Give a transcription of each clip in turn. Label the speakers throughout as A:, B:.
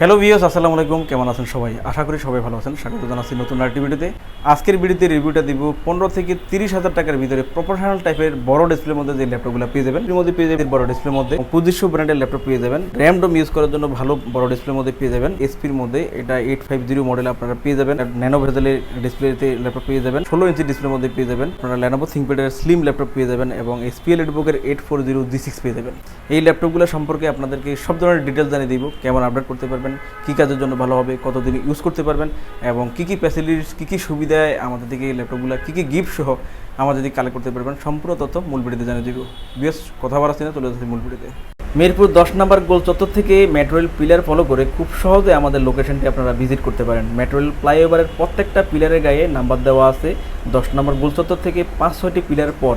A: Hello ভিওস আসসালামু আলাইকুম। কেমন আছেন সবাই? আশা করি সবাই ভালো আছেন। স্বাগত জানাচ্ছি নতুন আরেকটি ভিডিওতে। আজকের ভিডিওতে রিভিউটা দিব পনেরো থেকে তিরিশ হাজার টাকার ভিতরে প্রফেশনাল টাইপের বড় ডিসপ্লের মধ্যে যে ল্যাপটপগুলো পেয়ে যাবেন। এর মধ্যে পেয়ে যাবেন বড় ডিসপ্লের মধ্যে। পঁচিশশো ব্র্যান্ডের ল্যাপটপ পেয়ে যাবেন। র্যাম ডোম ইউজ করার জন্য ভালো বড় ডিসপ্লের মধ্যে পেয়ে যাবেন। এসপির মধ্যে এটা এইট ফাইভ জিরো মডেল আপনারা পেয়ে যাবেন। ন্যানো ভেজেলের ডিসপ্লেতে ল্যাপটপ পেয়ে যাবেন। ষোলো ইঞ্চি ডিসপ্লের মধ্যে পেয়ে যাবেন। আপনারা ল্যানোভো থিঙ্কপ্যাডের স্লিম ল্যাপটপ পেয়ে যাবেন এবং এসপিএল এডবুকের eight four zero G six পেয়ে যাবেন। এই ল্যাপটপগুলো সম্পর্কে আপনাদেরকে সব ধরনের ডিটেলস জানিয়ে দিব। কেমন আপডেট করতে পারবেন কী কাজের জন্য ভালো হবে, কতদিন ইউজ করতে পারবেন এবং কী কী ফ্যাসিলিটিস কী কী সুবিধায় আমাদের দিকে ল্যাপটপগুলো, কী কী গিফট সহ আমাদের দিকে কালেক্ট করতে পারবেন, সম্পূর্ণ তথ্য মূল ভিডিওতে জানিয়ে দিব। বেশ কথা বলা না, চলে যাচ্ছে মূল ভিডিওতে। মিরপুর দশ নম্বর গোল চত্বর থেকে মেট্রোয়েল পিলার ফলো করে খুব সহজে আমাদের লোকেশনটি আপনারা ভিজিট করতে পারেন। মেট্রোয়েল ফ্লাইওভারের প্রত্যেকটা পিলারের গায়ে নাম্বার দেওয়া আছে। দশ নম্বর গোল চত্বর থেকে পাঁচ ছয়টি পিলার পর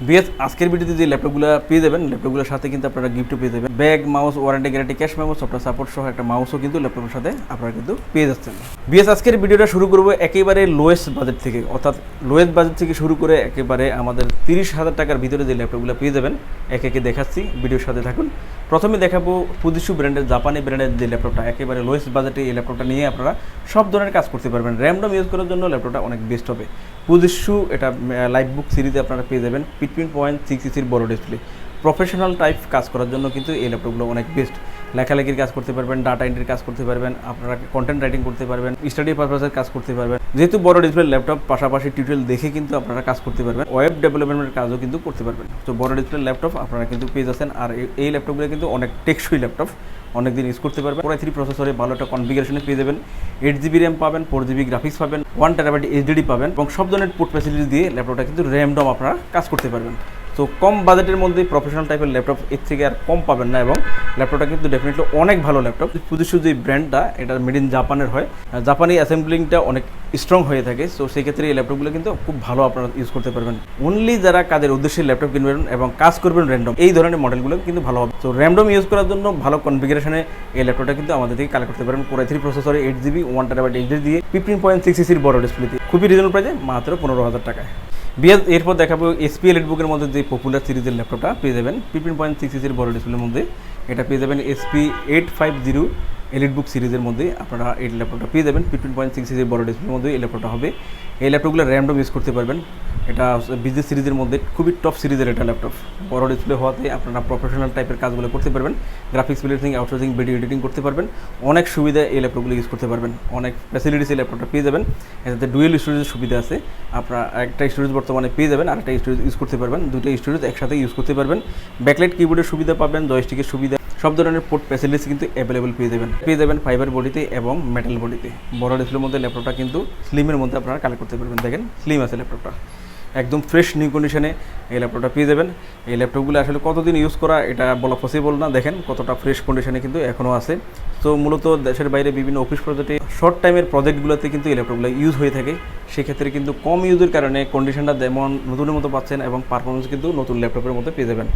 A: বিএস, আজকের ভিডিওতে যে ল্যাপটপগুলো পেয়ে যাবেন, ল্যাপটপগুলোর সাথে কিন্তু আপনারা গিফটও পেয়ে যাবেন। Bag, mouse warranty guarantee cash memo software support সহ একটা মাউসও কিন্তু ল্যাপটপের সাথে আপনারা কিন্তু পেয়ে যাচ্ছেন। বিএস, আজকের ভিডিওটা শুরু করব একেবারে লোয়েস্ট বাজেট থেকে, অর্থাৎ লোয়েস্ট বাজেট থেকে শুরু করে একেবারে আমাদের তিরিশ হাজার টাকার ভিতরে যে ল্যাপটপগুলো পেয়ে যাবেন, একে একে দেখাচ্ছি, ভিডিওর সাথে থাকুন। প্রথমে দেখাবো পুজিশু ব্র্যান্ডের জাপানি ব্র্যান্ডের যে ল্যাপটপটা, একেবারে লোয়েস্ট বাজেটে এই ল্যাপটপটা নিয়ে আপনারা সব ধরনের কাজ করতে পারবেন। র্যামডম ইউজ করার জন্য ল্যাপটপটা অনেক বেস্ট হবে। পুজিশু এটা লাইভ বুক সিরিজে আপনারা পেয়ে যাবেন। ফিফটিন পয়েন্ট সিক্স সিসির বড় ডিসপ্লে প্রফেশনাল টাইপ কাজ করার জন্য কিন্তু এই ল্যাপটপগুলো অনেক বেস্ট লেখালেখির কাজ করতে পারবেন ডাটা এন্ট্রির কাজ করতে পারবেন, আপনারা কন্টেন্ট রাইটিং করতে পারবেন স্টাডি পারপাসের কাজ করতে পারবেন। যেহেতু বড় ডিসপ্লে ল্যাপটপ পাশাপাশি টিউটোরিয়াল দেখে কিন্তু আপনারা কাজ করতে পারবেন ওয়েব ডেভেলপমেন্টের কাজও কিন্তু করতে পারবেন। তো বড় ডিসপ্লে ল্যাপটপ আপনারা কিন্তু পেয়ে যাচ্ছেন। আর এই- ল্যাপটপগুলো কিন্তু অনেক টেকসই ল্যাপটপ অনেক দিন ইউজ করতে পারবেন। পুরো থ্রি প্রসেসরে ভালো একটা কনফিগারেশনে পেয়ে যাবেন। এইট জিবি র্যাম পাবেন ফোর জিবি গ্রাফিক্স পাবেন ওয়ান টেরাবাইট এইচডিডি পাবেন এবং সব ধরনের পোর্ট ফ্যাসিলিটি দিয়ে ল্যাপটপটা কিন্তু র্যাম ডম আপনারা কাজ করতে পারবেন। তো কম বাজেটের মধ্যে প্রফেশনাল টাইপের ল্যাপটপ এর থেকে আর কম পাবেন না এবং ল্যাপটপটা কিন্তু ডেফিনেটলি অনেক ভালো ল্যাপটপ পুজুসু যে ব্র্যান্ডটা এটা মেড ইন জাপানের হয়। জাপানি অ্যাসেম্বলিংটা অনেক স্ট্রং হয়ে থাকে। সো সেই ক্ষেত্রে এই ল্যাপটপগুলো কিন্তু খুব ভালো আপনারা ইউজ করতে পারবেন। অনলি যারা কাজের উদ্দেশ্যে ল্যাপটপ কিনবেন এবং কাজ করবেন র্যান্ডম এই ধরনের মডেলগুলো কিন্তু ভালো হবে। তো র্যান্ডম ইউজ করার জন্য ভালো কনফিগারেশনে এই ল্যাপটপটা কিন্তু আমাদের থেকে কালেক্ট করতে পারবেন। কোরাই থ্রি প্রসেসরে eight GB one terabyte H দিয়ে ফিফটিন পয়েন্ট সিক্স সিসির বড় ডিসপ্লে দিয়ে খুবই রিজনেবল প্রাইসে মাত্র পনেরো হাজার টাকায়। বিএস এরপর দেখাবো এসপিএল বুকের মধ্যে যে পপুলার সিরিজের ল্যাপটপটা পেয়ে যাবেন। ফিফটিন পয়েন্ট সিক্স সিসির বড় ডিসপ্লের মধ্যে। এটা পেয়ে যাবেন HP eight five zero elite book সিরিজের মধ্যে আপনারা এই ল্যাপটপটা পেয়ে যাবেন। ফিফটিন পয়েন্ট সিক্স সিসির বড় ডিসপ্লের মধ্যে এই ল্যাপটপটা হবে। এই ল্যাপটপগুলো র্যামডম ইউজ করতে পারবেন। এটা বিজনেস সিরিজের মধ্যে খুবই টপ সিরিজের এটা ল্যাপটপ বড় ডিসপ্লে হওয়াতে আপনারা প্রফেশনাল টাইপের কাজগুলো করতে পারবেন graphics building outsourcing video editing করতে পারবেন, অনেক সুবিধা এই ল্যাপটপগুলো ইউজ করতে পারবেন, অনেক ফ্যাসিলিটিস এই ল্যাপটপটা পেয়ে যাবেন। এটাতে ডুয়েল স্টোরেজের সুবিধা আছে, আপনারা একটা স্টোরেজ বর্তমানে পেয়ে যাবেন আর একটা স্টোরেজ ইউজ করতে পারবেন দুটো স্টোরেজ একসাথে ইউজ করতে পারবেন। ব্যাকলাইট কিবোর্ডের সুবিধা পাবেন জয়স্টিকের সুবিধা, সব ধরনের পোর্ট ফ্যাসিলিটিস কিন্তু অ্যাভেলেবল পেয়ে যাবেন। পেয়ে যাবেন ফাইবার বডিতে এবং মেটাল বডিতে বড় ডিসপ্লের মধ্যে ল্যাপটপটা কিন্তু স্লিমের মধ্যে আপনারা কালেক্ট করতে পারবেন। দেখেন স্লিম আছে ল্যাপটপটা একদম ফ্রেশ নিউ কন্ডিশনে এই ল্যাপটপটা পেয়ে যাবেন। এই ল্যাপটপগুলো আসলে কতদিন ইউজ করা এটা বলা পসিবল না, দেখেন কতটা ফ্রেশ কন্ডিশনে কিন্তু এখনও আছে। তো মূলত দেশের বাইরে বিভিন্ন অফিস প্রজেক্টে শর্ট টাইমের প্রজেক্টগুলোতে কিন্তু এই ল্যাপটপগুলো ইউজ হয়ে থাকে। সেক্ষেত্রে কিন্তু কম ইউজের কারণে কন্ডিশনটা যেমন নতুনের মতো পাচ্ছেন এবং পারফরমেন্স কিন্তু নতুন ল্যাপটপের মধ্যে পেয়ে যাবেন।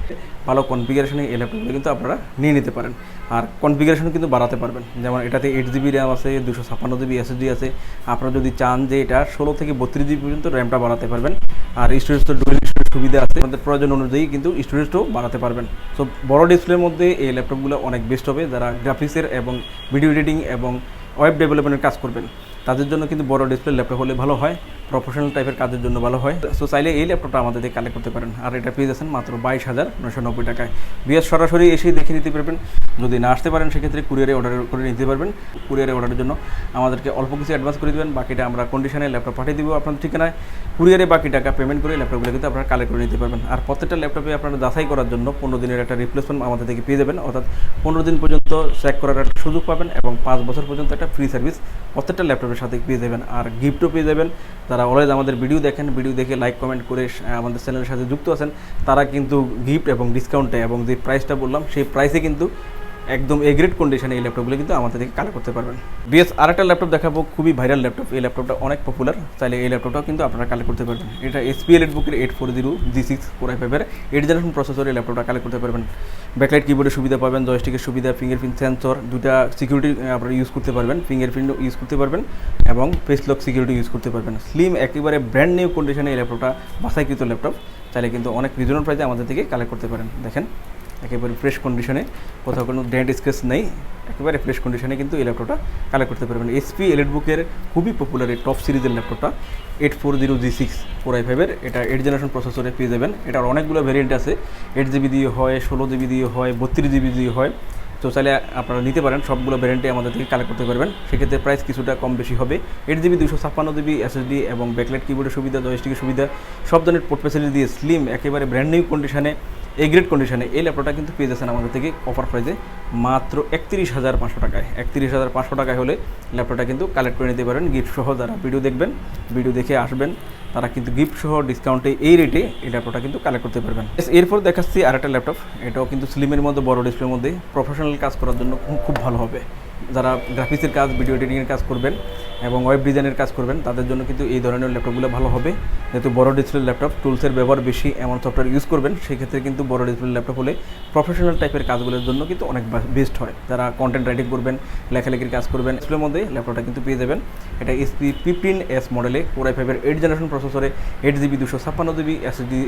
A: ভালো কনফিগারেশনে এই ল্যাপটপগুলো কিন্তু আপনারা নিয়ে নিতে পারেন। আর কনফিগারেশন কিন্তু বাড়াতে পারবেন। যেমন এটাতে এইট জিবি র্যাম আছে, দুশো ছাপ্পান্ন জিবি এসএসডি আছে। আপনারা যদি চান যে এটা ষোলো থেকে বত্রিশ জিবি পর্যন্ত র্যামটা বাড়াতে পারবেন। আর স্টোরেজ তো ডুয়েল স্টোরেজ সুবিধা আছে। আমাদের প্রয়োজন অনুযায়ী কিন্তু স্টোরেজটাও বাড়াতে পারবেন। সো বড় ডিসপ্লের মধ্যে এই ল্যাপটপগুলো অনেক বেস্ট হবে, যারা গ্রাফিক্সের এবং ভিডিও এডিটিং এবং ওয়েব ডেভেলপমেন্টের কাজ করবেন। তাদের জন্য কিন্তু বড় ডিসপ্লের ল্যাপটপ হলে ভালো হয়। প্রফেশনাল টাইপের কাজের জন্য ভালো হয়। সো চাইলে এই ল্যাপটপটা আমাদের থেকে কালেক্ট করতে পারেন। আর এটা পেয়ে যাচ্ছেন মাত্র বাইশ হাজার নশো নব্বই টাকায়। বিএস সরাসরি এসেই দেখে নিতে পারবেন। যদি না আসতে পারেন, সেক্ষেত্রে কুরিয়ারে অর্ডার করে নিতে পারবেন। কুরিয়ারে অর্ডারের জন্য আমাদেরকে অল্প কিছু অ্যাডভান্স করে দেবেন। বাকিটা আমরা কন্ডিশনে ল্যাপটপ পাঠিয়ে দেবো আপনার ঠিকানায়। কুরিয়ারে বাকি টাকা পেমেন্ট করে ল্যাপটপগুলো কিন্তু আপনারা কালেক্ট করে নিতে পারবেন। আর প্রত্যেকটা ল্যাপটপে আপনারা যাচাই করার জন্য পনেরো দিনের একটা রিপ্লেসমেন্ট আমাদের থেকে পেয়ে যাবেন। অর্থাৎ পনেরো দিন পর্যন্ত চেক করার একটা সুযোগ পাবেন এবং পাঁচ বছর পর্যন্ত একটা ফ্রি সার্ভিস প্রত্যেকটা ল্যাপটপের সাথে পেয়ে যাবেন। আর গিফটও পেয়ে যাবেন। তারা অলওয়েজ আমাদের ভিডিও দেখেন ভিডিও দেখে লাইক কমেন্ট করে আমাদের চ্যানেলের সাথে যুক্ত আছেন। তারা কিন্তু গিফট এবং ডিসকাউন্টে এবং যে প্রাইসটা বললাম, সেই প্রাইসে কিন্তু একদম এগ্রেড কন্ডিশনে এই ল্যাপটপগুলো কিন্তু আমাদের থেকে কালেক্ট করতে পারবেন। বিএস আর একটা ল্যাপটপ দেখাবো, খুবই ভাইরাল ল্যাপটপ এই ল্যাপটপটা অনেক পপুলার চাইলে এই ল্যাপটপটাও কিন্তু আপনারা কালেক্ট করতে পারবেন। এটা এসপি এলিট বুকের eight four zero G six four i ফাইভের এইট জেনারেশন প্রসেসর এই ল্যাপটপটা কালেক্ট করতে পারবেন। ব্যাকলাইট কিবোর্ডের সুবিধা পাবেন জয়স্টিকের সুবিধা ফিঙ্গারপ্রিন্ট সেন্সর দুটা সিকিউরিটি আপনারা ইউজ করতে পারবেন ফিঙ্গারপ্রিন্ট ইউজ করতে পারবেন এবং ফেস লক সিকিউরিটি ইউজ করতে পারবেন। স্লিম একেবারে ব্র্যান্ড নিউ কন্ডিশনে এই ল্যাপটপটা বাসাইকৃত ল্যাপটপ চাইলে কিন্তু অনেক রিজনেবল প্রাইসে আমাদের থেকে কালেক্ট করতে পারেন। দেখেন একেবারে ফ্রেশ কন্ডিশনে কোথাও কোনো ডেন্ট স্কেচ নেই, একেবারে ফ্রেশ কন্ডিশনে কিন্তু এই ল্যাপটপটা কালেক্ট করতে পারবেন। এসপি এলিট বুকের খুবই পপুলার এই টপ সিরিজের ল্যাপটপটা eight four zero G six four i ফাইভের এটা এইট জেনারেশন প্রসেসরে পেয়ে যাবেন। এটার অনেকগুলো ভেরিয়েন্ট আছে। এইট জিবি দিয়ে হয়, ষোলো জিবি দিয়ে হয়, বত্রিশ জিবি দিয়ে হয়। তো চাইলে আপনারা নিতে পারেন, সবগুলো ভ্যারিয়েন্টে আমাদের থেকে কালেক্ট করতে পারবেন। সেক্ষেত্রে প্রাইস কিছুটা কম বেশি হবে। এইট জিবি দুশো ছাপ্পান্ন জিবি এসএসডি এবং ব্যাকলাইট কিবোর্ডের সুবিধা জয়স্টিকের সুবিধা, সব ধরনের পোর্ট ফ্যাসিলিটি দিয়ে স্লিম একেবারে ব্র্যান্ড নিউ কন্ডিশনে এই গ্রেড কন্ডিশনে এই ল্যাপটপটা কিন্তু পেয়ে যাচ্ছেন আমাদের থেকে অফার প্রাইজে মাত্র একত্রিশ হাজার পাঁচশো টাকায়। একত্রিশ হাজার পাঁচশো টাকায় হলে ল্যাপটপটা কিন্তু কালেক্ট করে নিতে পারেন। গিফট সহ যারা ভিডিও দেখবেন ভিডিও দেখে আসবেন তারা কিন্তু গিফট সহ ডিসকাউন্টে এই রেটে এই ল্যাপটপটা কিন্তু কালেক্ট করতে পারবেন। এরপর দেখাচ্ছি আরেকটা ল্যাপটপ এটাও কিন্তু স্লিমের মধ্যে, বড় ডিসপ্লের মধ্যে প্রফেশনাল কাজ করার জন্য খুব- ভালো হবে। যারা গ্রাফিক্সের কাজ ভিডিও এডিটিংয়ের কাজ করবেন এবং ওয়েব ডিজাইনের কাজ করবেন, তাদের জন্য কিন্তু এই ধরনের ল্যাপটপগুলো ভালো হবে। যেহেতু বড় ডিসপ্লে ল্যাপটপ টুলসের ব্যবহার বেশি এমন সফটওয়্যার ইউজ করবেন সেক্ষেত্রে কিন্তু বড় ডিসপ্লে ল্যাপটপ হলে প্রফেশনাল টাইপের কাজগুলোর জন্য কিন্তু অনেক বেস্ট হয়। যারা কন্টেন্ট রাইটিং করবেন, লেখালেখির কাজ করবেন ডিসপ্লের মধ্যে ল্যাপটপটা কিন্তু পেয়ে যাবেন। এটা এসপি ফিফটিন এস মডেলে কোরাই ফাইভের এইট জেনারেশন প্রসেসরে এইট জিবি দুশো ছাপ্পান্ন জিবি এসএসডি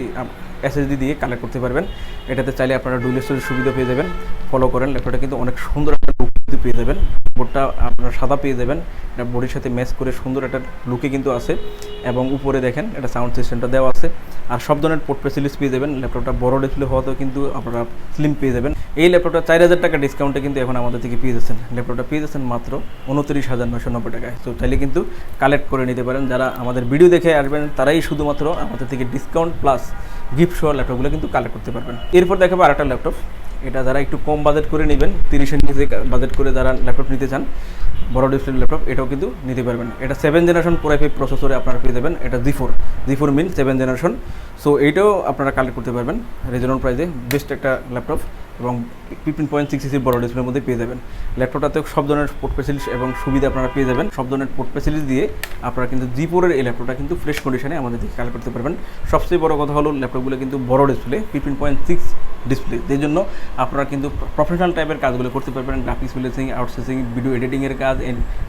A: এসএসডি দিয়ে কালেক্ট করতে পারবেন। এটাতে চাইলে আপনারা ডুয়েল স্টোরেজ সুবিধা পেয়ে যাবেন। ফলো করেন ল্যাপটপটা কিন্তু অনেক সুন্দর একটা লুক কিন্তু পেয়ে যাবেন। বোর্ডটা আপনারা সাদা পেয়ে যাবেন। এটা বডির সাথে ম্যাচ করে সুন্দর একটা লুকে কিন্তু আছে। এবং উপরে দেখেন, এটা সাউন্ড সিস্টেমটা দেওয়া আছে। আর সব ধরনের পোর্ট ফেসিলিটিস পেয়ে যাবেন। ল্যাপটপটা বড় ডিসপ্লে হওয়াতেও কিন্তু আপনারা স্লিম পেয়ে যাবেন। এই ল্যাপটপটা চার হাজার টাকা ডিসকাউন্টে কিন্তু এখন আমাদের থেকে পেয়ে যাচ্ছেন। ল্যাপটপটা পেয়ে যাচ্ছেন মাত্র উনত্রিশ হাজার নশো নব্বই টাকায়। তো চাইলে কিন্তু কালেক্ট করে নিতে পারেন। যারা আমাদের ভিডিও দেখে আসবেন তারাই শুধুমাত্র আমাদের থেকে ডিসকাউন্ট প্লাস গিফট সহ ল্যাপটপগুলো কিন্তু কালেক্ট করতে পারবেন। এরপর দেখাবো আরেকটা ল্যাপটপ। এটা যারা একটু কম বাজেট করে নেবেন তিরিশের নিচে বাজেট করে যারা ল্যাপটপ নিতে চান, বড় ডিসপ্লে ল্যাপটপ, এটাও কিন্তু নিতে পারবেন। এটা সেভেন জেনারেশন আই ফাইভ প্রসেসরে আপনারা পেয়ে যাবেন। এটা G four G four mean seven generation so এইটাও আপনারা কালেক্ট করতে পারবেন। রিজনেবল প্রাইসে বেস্ট একটা ল্যাপটপ। এবং ফিফটিন পয়েন্ট সিক্স ইসির বড় ডিসপ্লের মধ্যে পেয়ে যাবেন। ল্যাপটপটাতে সব ধরনের পোর্ট ফেসিলিটিস এবং সুবিধা আপনারা পেয়ে যাবেন। সব ধরনের পোর্ট ফেসিলিটিস দিয়ে আপনারা কিন্তু জি এই ল্যাপটপটা কিন্তু ফ্রেশ কন্ডিশনে আমাদের থেকে কালেক্ট করতে পারবেন। সবচেয়ে বড় কথা হলো ল্যাপটপগুলো কিন্তু বড় display fifteen point six display এর জন্য আপনারা কিন্তু প্রফেশনাল টাইপের কাজগুলো করতে পারবেন গ্রাফিক্স ফিলেসিং আউটসোর্সিং ভিডিও এডিটিংয়ের কাজ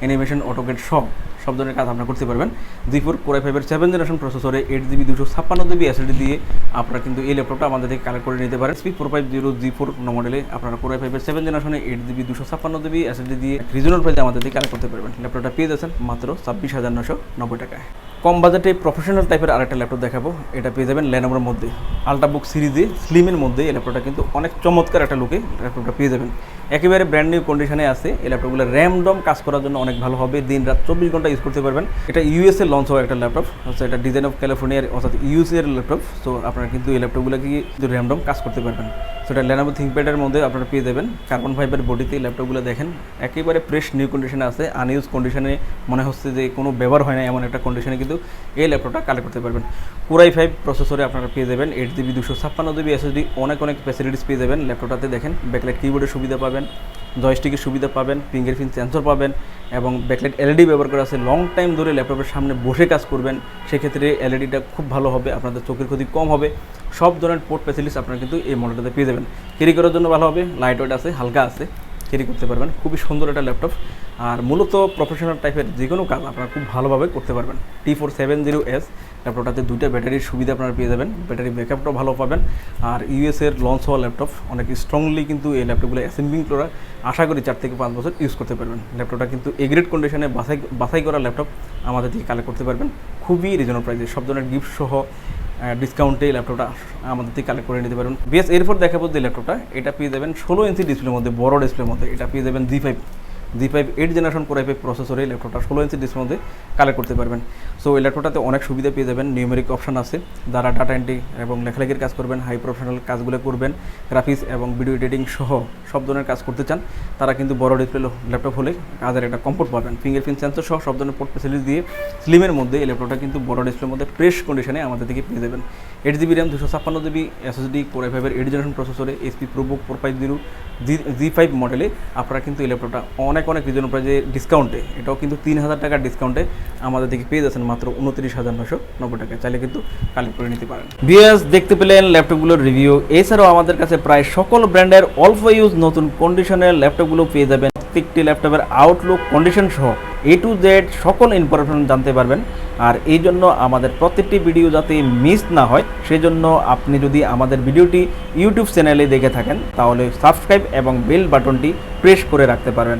A: অ্যানিমেশন অটোকেট সব। সব ধরনের কাজ আপনারা করতে পারবেন। জি ফোর কোরাই ফাইভের সেভেন জেনারেশন প্রসেসরে এইট জিবি দুশো ছাপ্পান্ন জিবি এসএসডি দিয়ে আপনারা কিন্তু এই ল্যাপটপটা আমাদের থেকে কালেক্ট করে নিতে পারেন। HP four five zero G four মডেলে আপনারা কোরাই ফাইভের সেভেন জেনারেশনে এইট জিবি দুশো ছাপ্পান্ন জিবি এসএসডি দিয়ে রিজনাল প্রাইসে আমাদের থেকে কালেক্ট করতে পারবেন। ল্যাপটপটা পেয়ে যাচ্ছেন মাত্র ছাব্বিশ হাজার নশো নব্বই টাকায়। কম বাজেটে প্রফেশনাল টাইপের আরেকটা ল্যাপটপ দেখাবো। এটা পেয়ে যাবেন ল্যানোভোর মধ্যে। আলট্রাবুক সিরিজে স্লিমের মধ্যে এই ল্যাপটপটা কিন্তু অনেক চমৎকার একটা লুকে ল্যাপটপটা পেয়ে যাবেন। একেবারে ব্র্যান্ড নিউ কন্ডিশনে আছে। এই ল্যাপটপগুলো র্যামডম কাজ করার জন্য অনেক ভালো হবে। দিন রাত চব্বিশ ঘণ্টা ইউজ করতে পারবেন। এটা ইউএসএ লঞ্চ হওয়া একটা ল্যাপটপ হচ্ছে এটা ডিজাইন অফ ক্যালিফোর্নিয়ার অর্থাৎ ইউএসএ এর ল্যাপটপ সো আপনারা কিন্তু এই ল্যাপটপগুলো কি র্যামডম কাজ করতে পারবেন। সো এটা ল্যানোভো থিঙ্কপ্যাডের মধ্যে আপনারা পেয়ে যাবেন। কার্বন ফাইবার বডিতে এই ল্যাপটপগুলো দেখেন। একেবারে ফ্রেশ নিউ কন্ডিশনে আছে। আনইউজ কন্ডিশনে মনে হচ্ছে যে কোনো ব্যবহার হয় না এমন একটা কন্ডিশনে কিন্তু এই ল্যাপটপটা কালেক্ট করতে পারবেন। কুরাই ফাইভ প্রসেসরে আপনারা পেয়ে যাবেন। এইট জিবি দুশো ছাপ্পান্ন জিবি এসএসডি অনেক অনেক ফ্যাসিলিটিস পেয়ে যাবেন ল্যাপটপটাতে দেখেন। ব্যাকলাইট কিবোর্ডের সুবিধা পাবেন। জয়স্টিকের সুবিধা পাবেন ফিঙ্গারপ্রিন্ট সেন্সর পাবেন এবং ব্যাকলাইট এলইডি ব্যবহার করা আছে। লং টাইম ধরে ল্যাপটপের সামনে বসে কাজ করবেন, সেক্ষেত্রে এলইডিটা খুব ভালো হবে, আপনাদের চোখের ক্ষতি কম হবে। সব ধরনের পোর্ট ফ্যাসিলিটিস আপনারা কিন্তু এই মডেলটাতে পেয়ে যাবেন। ক্যারি করার জন্য ভালো হবে লাইট ওয়েট আছে, হালকা আছে। ক্যারি করতে পারবেন। খুবই সুন্দর একটা ল্যাপটপ। আর মূলত প্রফেশনাল টাইপের যে কোনো কাজ আপনারা খুব ভালোভাবে করতে পারবেন। T four seven zero S ল্যাপটপটাতে দুইটা ব্যাটারির সুবিধা আপনারা পেয়ে যাবেন। ব্যাটারি ব্যাকআপটাও ভালো পাবেন। আর ইউএস এর লঞ্চ হওয়া ল্যাপটপ, অনেক স্ট্রংলি কিন্তু এই ল্যাপটপগুলো অ্যাসেম্বলিং করা আশা করি চার থেকে পাঁচ বছর ইউজ করতে পারবেন। ল্যাপটপটা কিন্তু এগ্রেড কন্ডিশনে বাছাই বাছাই করা ল্যাপটপ আমাদের থেকে কালেক্ট করতে পারবেন। খুবই রিজনেবল প্রাইসে সব ধরনের গিফট সহ ডিসকাউন্টে এই ল্যাপটপটা আমাদের থেকে কালেক্ট করে নিতে পারেন। বিএস এরপর দেখাবো যে ল্যাপটপটা এটা পেয়ে যাবেন ষোলো ইঞ্চি ডিসপ্লের মধ্যে, বড় ডিসপ্লের মধ্যে, এটা পেয়ে যাবেন G five G five eight generation core IP প্রসেসরে ল্যাপটপটা ষোলো ইঞ্চি ডিসপ্লের মধ্যে কালেক্ট করতে পারবেন। সো এই ল্যাপটপটাতে অনেক সুবিধা পেয়ে যাবেন। নিউমেরিক অপশন আছে। যারা ডাটা এন্ট্রি এবং লেখালেখির কাজ করবেন হাই প্রফেশনাল কাজগুলো করবেন গ্রাফিক্স এবং ভিডিও এডিটিং সহ সব ধরনের কাজ করতে চান, তারা কিন্তু বড় ডিসপ্লে ল্যাপটপ হলে কাজের একটা কমফোর্ট পাবেন। ফিঙ্গারপ্রিন্ট সেন্সর সহ সব ধরনের পোর্ট ফেসিলিটি দিয়ে স্লিমের মধ্যে এই ল্যাপটপটা কিন্তু বড় ডিসপ্লের মধ্যে ফ্রেশ কন্ডিশনে আমাদের থেকে পেয়ে যাবেন। এইট জিবি র্যাম দুশো ছাপ্পান্ন জিবি এসএসডি কোর আই ফাইভের এইট জেনারেশন প্রসেসরে HP ProBook four five zero G G five মডেলে আপনারা কিন্তু এই ল্যাপটপটা অনেক অনেক অনেক রিজনেবল প্রাইজে ডিসকাউন্টে এটাও কিন্তু তিন হাজার টাকার ডিসকাউন্টে আমাদের থেকে পেয়ে যাচ্ছেন মাত্র উনত্রিশ হাজার নশো নব্বই টাকা। চাইলে কিন্তু কালেক্ট করে নিতে পারেন। বিএস দেখতে পেলেন ল্যাপটপগুলোর রিভিউ এছাড়াও আমাদের কাছে প্রায় সকল ব্র্যান্ডের অল্প ইউজ নতুন কন্ডিশনের ল্যাপটপগুলো পেয়ে যাবেন। প্রত্যেকটি ল্যাপটপের আউটলুক কন্ডিশন সহ এ টু জেড সকল ইনফরমেশন জানতে পারবেন। আর এই জন্য আমাদের প্রত্যেকটি ভিডিও যাতে মিস না হয়, সেজন্য আপনি যদি আমাদের ভিডিওটি ইউটিউব চ্যানেলে দেখে থাকেন, তাহলে সাবস্ক্রাইব এবং বেল বাটনটি প্রেস করে রাখতে পারবেন।